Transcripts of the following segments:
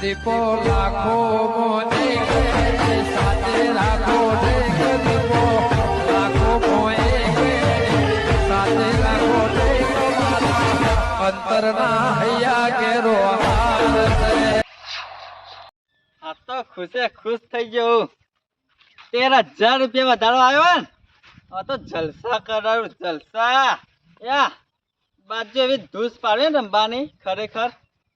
દીપો લાખો મોને સાથે રાખો દીપો. લાખો મોએ આ તો ખુશે ખુશ થઈ ગયો. તેર હજાર રૂપિયા વધારો આવ્યો ને, આ તો જલસા કરાયું, જલસા. યા, બાજુ એવી ધૂસ પાડે ને રમવાની ખરેખર.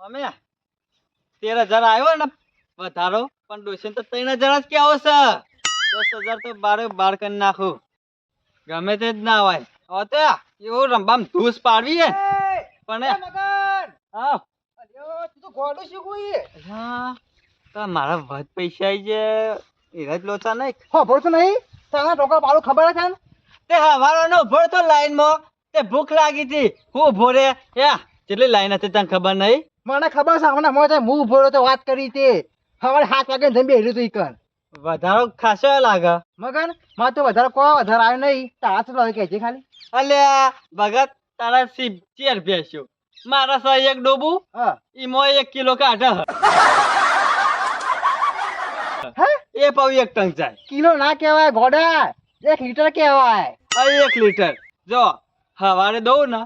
અમે તેર હજાર આવ્યો ને વધારો? પણ ડોસી તો ત્રણ હજાર જ કેવો છે. દસ હજાર તો બારે બાર કરી નાખું. ગમે તે જ ના હોય. હવે તો એવું રંબામ ધૂસ પાડવી હે. પણ હા? તો મારા વધ પૈસા આવી છે એરા જ લોચા નહીં. તે હવારનો ઊભો તો લાઈનમાં. તે ભૂખ લાગી હતી. હું ભોરે યા કેટલી લાઈન હતી તને ખબર નહીં? મને ખબર છે હમણાં હું ઊભો રહ્યો તો વાત કરી તે. સવારે હાથ વાગે જમી બેઠું તું કર વધારો ખાસો લાગે. મગનમાં તો વધારે કો વધારે આવ્યો નહીં. તારા શું લાગે કે છે ખાલી. અલ્યા ભગત તારા સી ચેર બેસ્યો મારા સો એક ડોબું હા. ઈમો એક કિલો કાઢા. હે? એ પાવ એક ટંક જાય. કિલો ના કહેવાય ગોડા. એક લીટર કહેવાય. એક લીટર. જો હવારે દઉં ને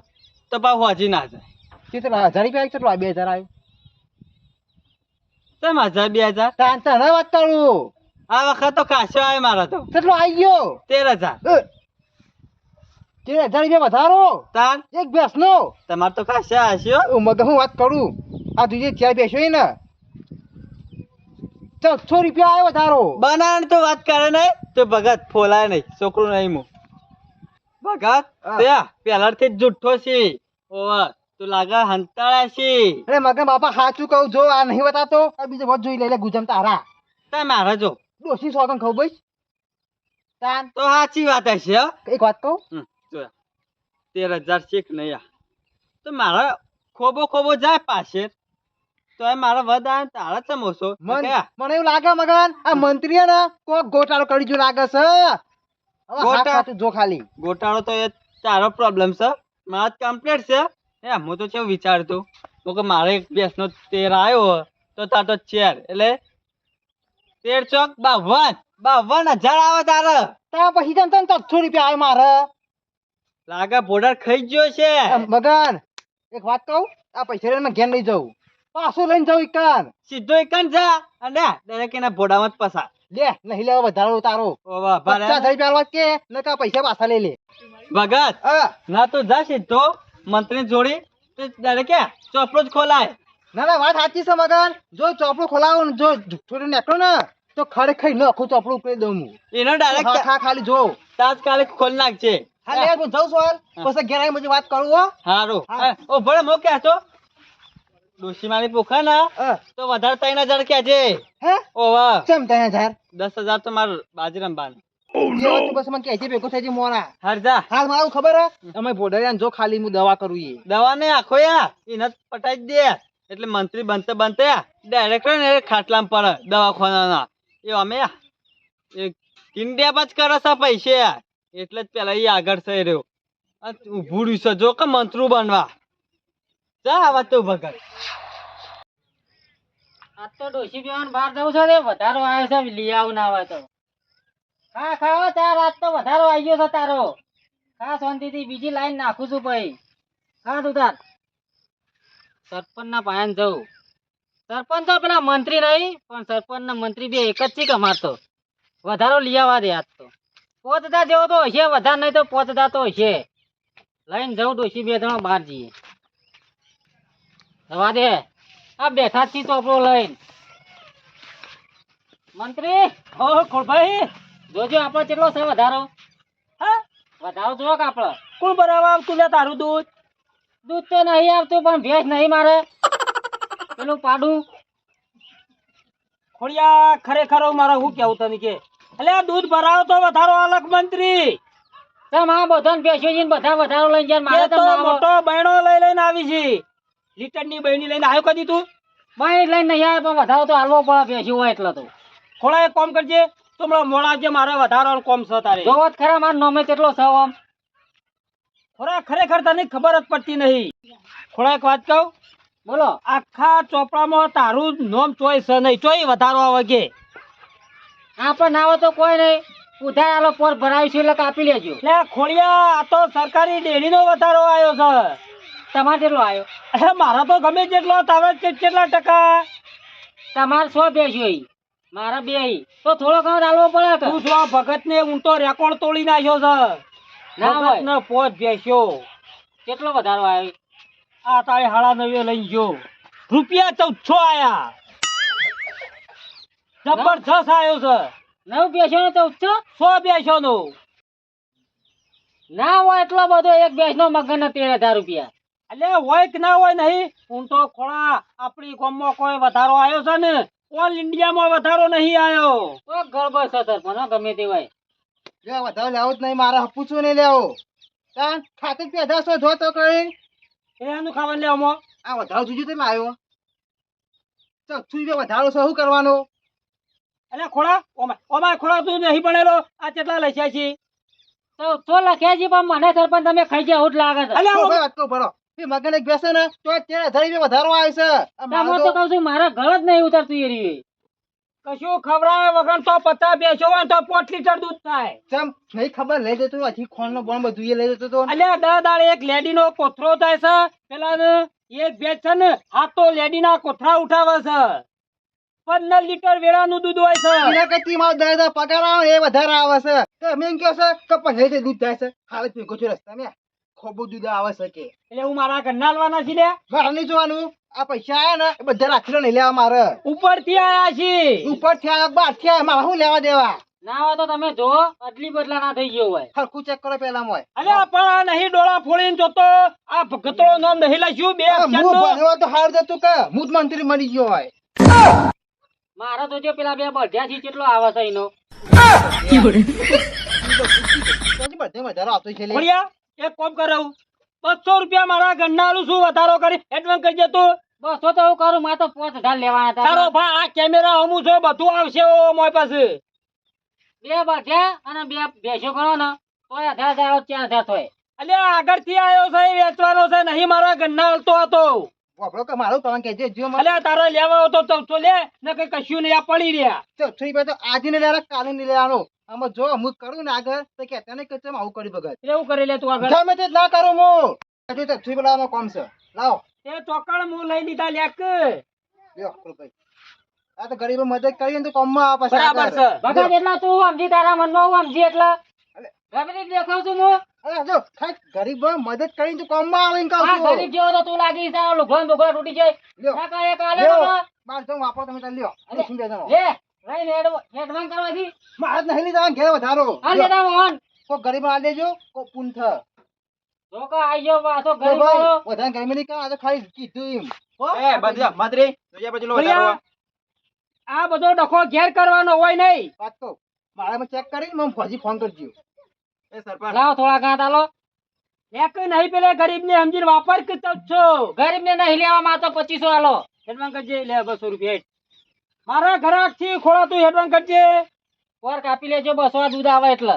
તો પાવ હોજી ના જાય. કેટલો હજાર રૂપિયા કેટલો બે હજાર આવ્યો તેમ હજાર બે હજાર? તાન તને વાત કરું? આ વખત તો ખાસો આવે મારા તો. કેટલો આવી ગયો. તેર હજાર. તેર હજાર રૂપિયા વધારો. તાર એક બેસ નો તમારે તો ખાસા હસ્યો મગન હું. વાત કરું? આ તું જે ચાર બેસ્યો ને છસો રૂપિયા આવ્યો વધારો. બનાવવાની તો વાત કરે ને તો ભગત ફોલાય નહીં છોકરું નહીં હું. ભગત. ત્યાં પહેલાથી જ જુઠ્ઠો છે. ઓવા તું લાગે હંતાળા છે. અરે મગન બાપા સાચું કહું જો આ નહીં બતાતો બીજો વધ જોઈ લે ગુજમ તારા. તે મારા જો. ડોસી સોગન ખાવ ભાઈ તાન. તો સાચી વાત હશે એક વાત કહું? તેર હજાર શીખ નહીં તો મારા ખોબો ખોબો જાય પાસે. તો એ મારા આવે તારા ચમોસો તો મને એવું લાગે મગન આ મંત્રી ને કોક ગોટાળો કરી જો લાગે છે. હવે હાથ ગોટા- સાચું જો ખાલી. ગોટાળો તો એ તારો પ્રોબ્લેમ છે. મારા કમ્પ્લીટ છે. એ હું તો કેવું વિચારતો? હું કે મારે એક ભેંસનો તેર આવ્યો તો તાર તો ચેર. એટલે તેર ચોક બાવન. બાવન હજાર આવે તારે. ત્યાં પછી તને તને ત્રણસો રૂપિયા આવે મારે. લાગે બોર્ડર ખાઈ ગયો છે. મગન એક વાત કહું આ પૈસા લઈને ઘેર લઈ જવું. પાછું લઈને જવું એકાન સીધો એકાન જા અને દરેક એના બોડામાં જ પસાર. લે નહીં લેવા વધારો તારો. પચાસ હજાર કે નકા પૈસા પાછા લઈ લે. ભગત ના તો જા સીધો. મંત્રી જોડી તો દરેક ચોપડો જ ખોલાય. ના ના વાત સાચી છે મગન. જો ચોપડું ખોલાવો ને જો છોડી નીકળો ને તો ખરેખર ન આખું ચોપડું ઉપડી દઉં હું. એનો ડાયરેક્ટ ખા ખાલી જો. તાત્કાલિક ખોલ નાખજે. હા લે હું જાઉં છું પછી ઘેર આવીને બધી વાત કરું હો. હારું. ઓ ભલે મો કે છો? ડોશી મારી પોખા ના તો વધારે ત્રણ હજાર ક્યાં છે? હે? ઓ ચમ ત્યાં હજાર દસ હજાર તો માર બાજી રમવાનું. જે વાત તું પછી મને કહે છે ભેગો થાય છે મોરા હાર જા હાલ મારે એવું ખબર હે? અમે ભોડરિયાને જો ખાલી હું દવા કરું એ દવા ને આખો યા એને જ પટાઈ જ દે. એટલે મંત્રી બનતે બનતે ડાયરેક્ટર ને ખાટલામાં પડે દવાખાનાના. એ અમે એ કિંડિયા કરે છે પૈસે. એટલે જ પેલા એ આગળ થઈ રહ્યો. ઉભું રહ્યું છે. જો કે મંત્રુ બનવા. જા આવા તું ભગત. આ તો ડોસી પીવાનું બહાર જવું છે. વધારો આવે છે. લઈ આવું ના આવે તો. ખા ખાઓ તાર આજ તો વધારો આવી ગયો છે તારો. ખા શાંતિથી બીજી લાઈન નાખું છું ભાઈ. ખા તું તાર સરપંચ ના પાયન જવું સરપંચ તો પેલા મંત્રી નહીં, પણ સરપંચ ને મંત્રી બે એક જ છે કમાતો વધારો લઈ આવવા દે આજ તો. હજાર જેવો તો હશે, વધારે નહીં તો પોચ હજાર તો હશે. લઈને જવું ડોશી બે ત્રણ બહાર જઈએ. જવા દે. આ બેઠા જ ચોપડો લઈને. મંત્રી ઓ ખોભાઈ જોજો આપણો કેટલો છે વધારો? હા? વધારો જોવો કે આપણો કોણ બરાબર આવતું લે તારું દૂધ? દૂધ તો નહીં આવતું પણ ભેંસ નહીં મારે. પેલું પાડું. ખોડિયા ખરેખર મારે શું કેવું તને કે? એટલે દૂધ ભરાવો તો વધારો અલગ મંત્રી. તેમ આ બધાને બેસ્યો છે બધા વધારો લઈને જાય મારે તો. મોટો બહેણો લઈ લઈને આવી છે. લીટરની બહેણી લઈને આવ્યો કદી તું? બાઈ લઈને નહીં આવે પણ વધારો તો હાલવો પડે બેસ્યું હોય એટલે તો. ખોળા એક કામ કરજે. તું હમણાં મોડા જે મારે વધારો કોમ છે તારે? જોવત ખરા માર નોમે કેટલો છે આમ. ખોરા ખરેખર તને ખબર જ પડતી નહીં. ખોરા એક વાત કહું? બોલો. આખા ચોપડામાં તારું નોમ ચોઈસ નહીં. ચોઈ વધારો આવે કે આપણે ના તો કોઈ નહીં. ઉધાર આલો પોર છે એટલે કાપી લેજો. એટલે ખોળિયા આ તો સરકારી ડેરીનો વધારો આવ્યો છે. તમારે કેટલો આવ્યો. અરે મારા તો ગમે જેટલો તારે કેટલા ટકા? તમારે સો બેસ્યો ઈ મારા બે તો થોડો ઘણો ચાલવો પડે તું જો ભગત ને ઊંટો રેકોર્ડ તોડી નાખ્યો છે. ના ભગત ને પોત બેસ્યો. કેટલો વધારો આવ્યો? આ તારે હાડા નવે લઈ ગયો રૂપિયા ચૌદસો આયા. જબરજસ્ત આવ્યો છે. નવ બેસ્યો ને ચૌદસો? સો બેસ્યો નો ના હોય એટલો બધો એક બેસ નો મગન તેર હજાર રૂપિયા. એટલે હોય કે ના હોય નહીં? ઊંટો ખોળા આપણી ગોમમાં કોઈ વધારો આવ્યો છે ને? ઓલ ઇન્ડિયામાં વધારો નહીં આવ્યો તો ગળબળ સતર પણ ગમે તે હોય. લે વધારે લેવો જ નહીં મારે પૂછવું નહીં લેવો. તાન ખાતે જ જો તો કરી એનું ખાવાનું લેવામાં આ વધારો જોજો તમે લાવ્યો તો તું બે વધારો છે શું કરવાનું? એટલે ખોળા ઓમાં ઓમાં ખોળા તું નહીં ભણેલો. આ કેટલા લખ્યા છે? તો તો લખ્યા છે પણ મને સરપંચ તમે ખાઈ જાય એવું જ લાગે છે. અલે ઓ ભાઈ વાત ભરો. એ મગન બેસે ને તો તેર હજાર રૂપિયા વધારો આવે છે. આ તો તો કહું છું મારા ઘર જ નહીં ઉતરતું એ રહ્યું કશું ખવડાવે વગર તો પચાસ બેસો હોય તો પોટ લીટર દૂધ થાય. ચમ નહીં ખબર લઈ જતો હજી ખોણ નો બોણ બધું એ લઈ જતો તો. અલ્યા દા દાડે એક લેડી નો કોથરો થાય છે. પેલા એક બે છે ને હાથ તો લેડી ના કોથરા ઉઠાવે છે. પંદર લીટર વેળાનું દૂધ હોય છે. એના કરતી પગાર આવે એ વધારે આવે છે. તો એમ એમ કહો છે કે પંદર લીટર દૂધ થાય છે. હાલ જ છું રસ્તામાં. ખોબું દૂધ આવે શકે. એટલે હું મારા ઘરના હાલવાના છે મારે નહીં જોવાનું. આ પૈસા આયા ને એ બધા રાખી લો નહીં લેવા મારે. ઉપરથી આયા છે ઉપર થયા બાર થયા મારે શું લેવા દેવા? ના હોય તો તમે જો અદલી બદલા ના થઈ ગયો હોય. હરખું ચેક કરો પેલા મોય. અલ્યા પણ આ નહીં ડોળા ફોડીને જોતો. આ ભગતરો નામ નહીં લખ્યું બે હું. ભણેલો તો હાર જતું કે. હું જ મંત્રી મળી ગયો હોય. મારા તો જો પેલા બે બઢિયા થી કેટલો આવે છે એનો બધે વધારો આવતો છે એક કોમ કરાવું બસો રૂપિયા મારા ઘરના આલું છું વધારો કરી? એડવાન્સ કરી દેતો બસ તો તો હું કરું મારે તો પાંચ હજાર લેવાના તારો હતા ભાઈ આ કેમેરા હમું છો બધું આવશે ઓ મોય પાસે. બે બઢિયા અને બે ભેંસો ગણો ને તો હજાર હજાર ચાર હજાર થાય અલ્યા આગળથી આવ્યો છે વેચવાનો છે નહીં મારા ઘરના હાલતો હતો. વાપરો કે મારું તમે કેજે જો અલ્યા તારો લેવા હતો તો તો લે ને કઈ કશું નહીં આ પડી રહ્યા. તો તો આજે ને લેવા કાલે ને લેવાનો. આમાં જો હું કરું ને આગળ તો કે તને કે ચમ આવું કર્યું ભગત એટલે એવું કરી લે તું આગળ. ગમે તે ના કરું હું. હજુ તો થઈ બોલાવવાનો કોમ છે. લાવો. એ ચોકડ હું લઈ લીધા લેક લ્યો ભાઈ આ તો ગરીબો મદદ કરી ને તો કોમમાં આવે પાછા બરાબર છે. ભગત એટલા તું સમજી તારા મનમાં હું સમજી એટલા. ગમે તે દેખાવ છું હું અરે જો ગરીબો મદદ કરીને તો કોમમાં આવે ને કહું છું. ગરીબ જેવો તો તું લાગી છે. લુગડો ને બુગડો તૂટી જાય. ના કાંઈ એક આલે બાર તો વાપો તમે લ્યો. અરે, સુંદર. લે. લઈને હેડવાન કરવાથી? મારે નહીં લીધા ઘેર વધારો. આ લેતા મોહન કોઈ ગરીબ આ દેજો કોઈ પૂન જો કે આઈ ગયો ગરીબ વાળો. વધારે ગરીબ નહીં કાં, આ તો ખાલી કીધું એમ. એ બંધ જા, મંત્રી પછી લો આ બધો ડખો ઘેર કરવાનો હોય નહીં. વાત તો મારા ચેક કરી મને ફોજી ફોન કરજો. એ સરપંચ. લાવો થોડા ઘણા તાલો એક નહીં પેલે ગરીબ ને સમજીને વાપર કે છો. ગરીબ ને નહીં લેવા માં તો પચીસો આલો. હેડવાન કરજે લે બસો રૂપિયા. મારા ઘરાકથી ખોળા તું હેડવાન કરજે. પર કાપી લેજો બસો આ દૂધ આવે એટલે.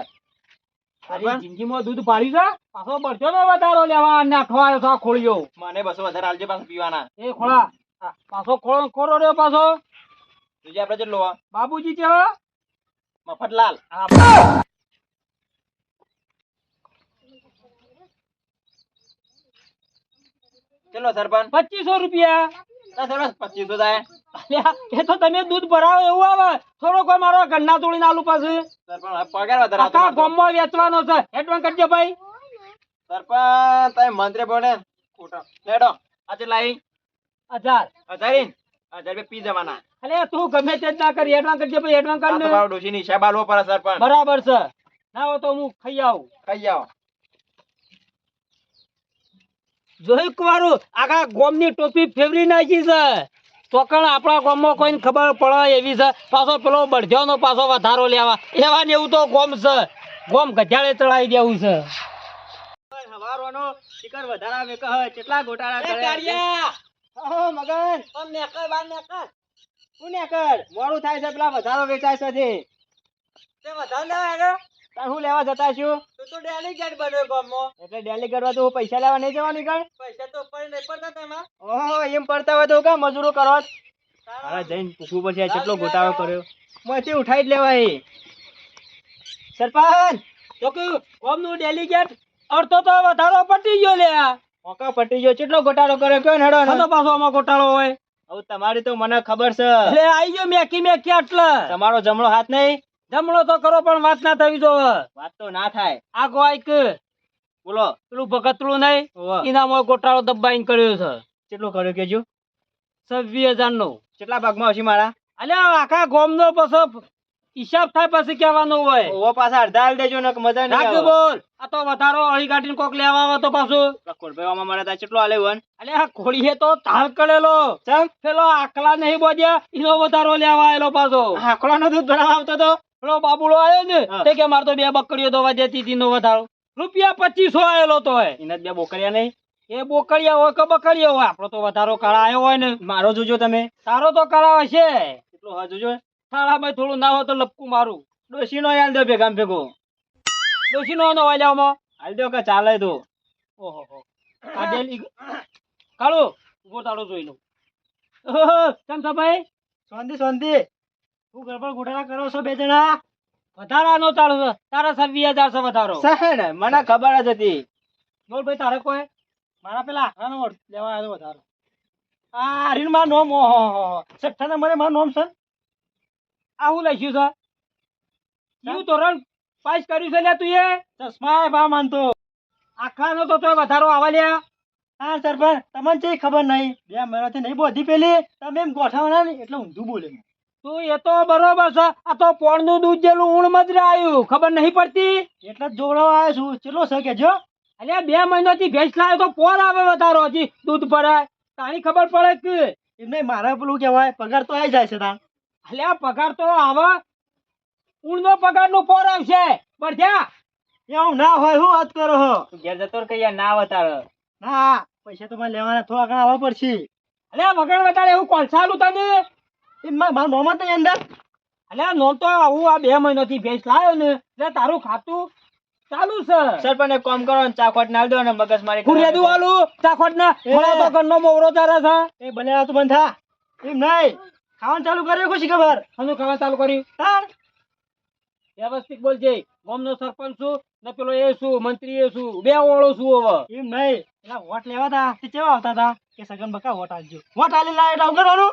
જિંદગીમાં દૂધ પાડ્યું છે? પાછો બળજો ને વધારો લેવા અને અઠવાડિયો છે આ મને બસો વધારે આલજે પાછું પીવાના. એ ખોળા પાછો ખોળો ખોરો રહ્યો પાછો. જોઈએ આપણે કેટલો બાબુજી છે મફતલાલ. હા. કેટલો સરપંચ? પચીસો રૂપિયા. એ તો તમે દૂધ ભરાવો એવું આવે. થોડો કોઈ મારો ગન્ના તોડીને આલુ પાસે પગાર વધારે આખા મારતો. વેચવાનો છે. હેડવાન કરજે ભાઈ. સરપંચ તમે મંત્રી બોલે ખોટા. લેડો. આજે લાઈ. હજાર. હજાર હજાર રૂપિયા પી જવાના. અલે તું ગમે તે ના કરી. હેડવાન કરજે તો કર મારો હિસાબ આલવો પડે સરપંચ બરાબર છે. ના હોય તો હું ખાઈ આવું. ખાઈ આવો. જોયું કવારું આખા ગોમની ટોપી ફેરવી નાખી છે. ચોકણ આપણા ગોમમાં કોઈને ખબર પડે એવી છે. પાછો પેલો બળધ્યોનો પાછો વધારો લેવા. એવા ને એવું તો ગોમ છે. ગોમ ગધેડે ચડાવી દેવું છે. હવારવાનો શિખર વધારા મેં કહે કેટલા ગોટાળા એ કાળિયા! હા મગન! આમ નેકર, બાર કર મોડું થાય છે પેલા વધારો વેચાય છે તે વધારો લેવા આવ્યો? તાર હું લેવા જતા છું? તું તો ડેલિગેટ બન્યો ગામમાં. એટલે ડેલી કરવા તો પૈસા લેવા નહીં જવાનું કણ પૈસા તો ઉપર નહીં પડતા તેમાં. ઓહો એમ પડતા હોય તો કા મજૂરો કરો? અરે જઈને પૂછવું પડશે કેટલો ગોટાળો કર્યો? માંથી ઉઠાઈ જ લેવાય. સરપંચ તો કે ગોમનું ડેલિગેટ અડધો તો વધારો પટી ગયો લે. મોકા પટી ગયો. કેટલો ગોટાળો કર્યો? કયો ને હેડો ને. પાછો આમાં ગોટાળો હોય? હવે તમારી તો મને ખબર છે. એટલે આઈ ગયો મેકી મેકી એટલે તમારો જમણો હાથ નહીં? જમણો તો કરો પણ વાત ના થવી જો વાત તો ના થાય. આગો આઈક બોલો. પેલું ભગતલું નહીં ઓહો. ઇનામો ગોટાળો દબાઈને કર્યો છે. કેટલો કર્યો કેજો છવ્વીસ હજાર નો. કેટલા ભાગમાં હશે મારા? અલ્યા આખા ગોમ નો પછી હિસાબ થાય પછી કહેવાનું હોય. ઓ પાછા અડધા હાલ દેજો ને મજા નહીં આવે. બોલ. આ તો વધારો અળી કાઢીને કોક લેવા આવે તો પાછું. પેલા કોળભાઈઓમાં મારા ત્યાં કેટલો આલે વન? અલે આ ખોડીએ તો તાળ કરેલો. ચમ? પેલો આકલા નહીં બોજ્યા એનો વધારો લેવા આવેલો પાછો. આંકડાનો દૂધ ભરાવા આવતો તો? પેલો બાબુડો આવ્યો ને તે કે મારે તો બે બકરીઓ ધોવા જતી હતી નો વધારો. રૂપિયા પચીસો આવેલો તો હોય એને બે બોકરિયા નહીં? એ બોકડિયા હોય કે બકડીયા હોય? આપણો તો વધારો કરાયો હોય ને. મારો જોજો તમે. તારો તો કરાવે છે એટલો હા જોજો. થાળામાં થોડું ના હોય તો લપકું મારું. ડોશી નો હાલ દો ભેગા. ભેગો ડોશી નો વાલ્યામાં હાલ દો કે ચાલે તો. ઓહો આ ડેલી કાળો ઊભો તાળો જોઈ લો. ઓહો, કેમ ભાઈ શાંતિ શાંતિ હું ગરબડ ગોટાળા કરો છો બે જણા? વધારાનો તારો તારા સર હજાર છે વધારો. સહેડ મને ખબર જ હતી. બોલ ભાઈ તારે કોઈ? મારા પેલા આનો લેવા આવ્યો વધારો. આ હરીનમાં નોમ. ઓહો સઠ્ઠા મને મારું નોમ છે આ હું લઈશું છે. એવું ધોરણ પાસ કર્યું છે લે તું એ? ચશ્મા ભા માનતો. આખાનો તો તોય વધારો આવા લ્યા. હા સરપંચ તમને ખબર નહીં? બે મહિનાથી નહીં બોધી પેલી? તમે એમ ગોઠવવાના ને એટલે ઊંધું બોલે. તું એ તો બરોબર છે. આ તો પોળનું દૂધ જેલું ઊણ મજરે આવ્યું ખબર નહીં પડતી? એટલે જ જોવડાવવા આવ્યો છું. ચેટલો છે કે જો અલ્યા બે મહિનાથી ભેંસ લાવ્યો તો પોર આવે વધારો હજી દૂધ ભરાય. તારી ખબર પડે કે? એમને મારા પેલું કહેવાય પગાર તો આવી જાય છે તાર અલ્યા પગાર તો આવા. ઊણનો પગારનું પોર આવશે. બળ્યા એવું ના હોય હું વાત કરો હો ઘેર જતો કઈ ના અવતાર ના પૈસા તો મારે લેવાના થોડા ઘણા આવવા પડશે. અલ્યા વગર વધારે એવું કોલસાલું તને? મારું જ નહીં અંદર. અલ્યા નો તો હું આ બે મહિનાથી ભેંસ લાવ્યો ને. એટલે તારું ખાતું ચાલુ છે. સરપંચ એક કામ કરો ને ચાખોટ ના દો ને મગજ મારી હું રેદું વાલું ચાખોટ ના એ. મને તો ઘરનો મોવરો છે? એ બનેલા તો બંધ થા. એમ નહીં. ખાવાનું ચાલુ કર્યું ખુશી ખબર? આનું ખાવાનું ચાલુ કર્યું. તાર વ્યવસ્થિત બોલજે ગામનો સરપંચ છું ને પેલો એ શું મંત્રી એ શું બે ઓળો છું હવે. એમ નહીં. એટલે વોટ લેવા તા? તે કેવા આવતા તા? કે સગન બકા વોટ આલજો. વોટ આલી લાય એટલે કરવાનું?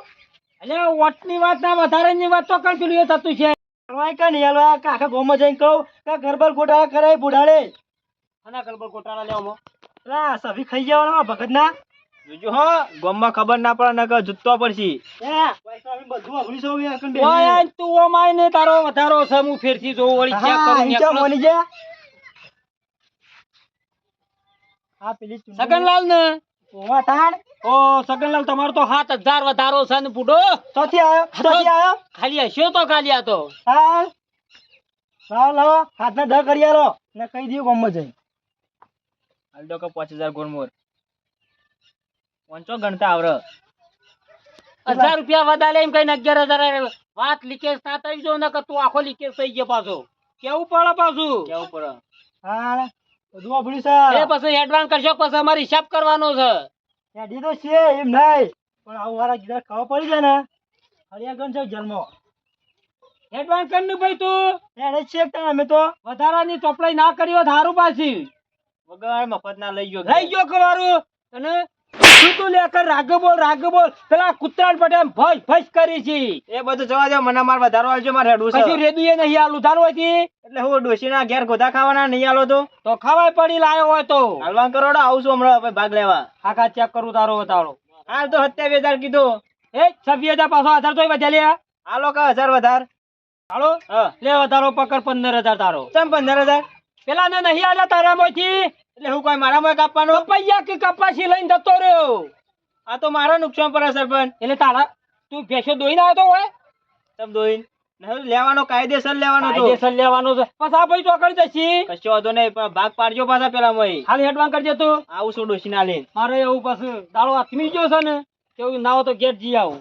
એટલે વોટની વાત ના વધારેની વાત તો કણ પેલું એ થતું છે. કરવાય કે નહીં હલવા આખા ગોમાં જઈને કહું કે ગરબર ગોટાળા કરાય બુઢાડે આના ગરબડ ગોટાળા લેવામાં એલા સભી ખાઈ જવાના ભગત ના જોજો હો ગામમાં ખબર ના પડે ને જુત્તો પડશે. બધું અઘરી સૌ ઓય તું ઓમાય ને તારો વધારો છે હું ફેરથી જોઉં વળી ચેક કરું નેકળો. મોની જા હા પેલી સગનલાલ ને ઓવા તાણ ઓ સગનલાલ તમારો તો હાથ હજાર વધારો છે ને પૂડો. ચોથી આવ્યો ચોથી આવ્યો ખાલી હસ્યો તો ખાલી આ તો. હા. લાવો લાવો. હાથના દ કરી આલો ને કહી દઉં ગામમાં જઈ હાલ ડોકો પાંચ હજાર ગોરમોર પંચો ગણતા આવડે હજાર રૂપિયા વધારે એમ કઈ અગિયાર હજાર વાત લીકેજ ના થઈ જો ને કે તું આખો લીકેજ થઈ ગયો પાછો. કેવું પડે પાછું? કેવું પડે? હા બધું આપડ્યું એ પછી એડવાન્સ કરશો પછી અમારે હિસાબ કરવાનો છે? હેડી તો છે એમ નહીં. પણ આવું વાળા ગીધા ખબર પડી જાય ને હરિયા ગણ છે જન્મ. એડવાન્સ કર ભાઈ તું. હેડે છે અમે તો વધારાની ચોપડાઈ ના કરી હોત હારું પાછી. વગર મફત ના લઈ ગયો લઈ ગયો ખવારું અને શું તું લે રાગ બોલ રાગ બોલ. પેલા કૂતરાને પટે એમ ભસ ભસ કરી છે. એ બધું જવા દો મને માર વધારો આલજો મારે હેડવું પછી રેદુએ નહીં આલું ધારો હતી એટલે હું ડોશી ઘેર ગોધા ખાવાના નહીં આલો તો? તો ખવાય પડી લાયો હોય તો. હાલવાન કરોડો આવું હમણાં ભાગ લેવા. આખા ચેક કરું તારો વધારો હાલ તો સત્યાવીસ હજાર કીધું. એ છવ્વીસ હજાર પાછો હજાર તો વધ્યા લે. હાલો કા હજાર વધાર? હાલો? લે વધારો પકડ પંદર હજાર તારો. ચમ પંદર હજાર? પેલા ને નહીં આલ્યા તારા માંથી એટલે હું કોઈ મારા મોય કાપવાનો કપૈયા કે કપાસી લઈને જતો રહ્યો. આ તો મારા નુકસાન પર સરપંચ એટલે તારા તું ભેસો દોઈને આવ્યો તો હોય? તમ દોઈને. લેવાનો કાયદેસર લેવાનો તો. કાયદેસર લેવાનો છે. પછી આ ભાઈ ચોકડી જશી? કશો વાંધો નહીં પણ ભાગ પાડજો પાછા પેલા મોય હાલ એડવાન્સ કરજે તું. આવું છું ના લઈને? મારે એવું પાછું દાડો આથમી ગયો છે ને કેવું ના હોય તો ગેટ જી આવું.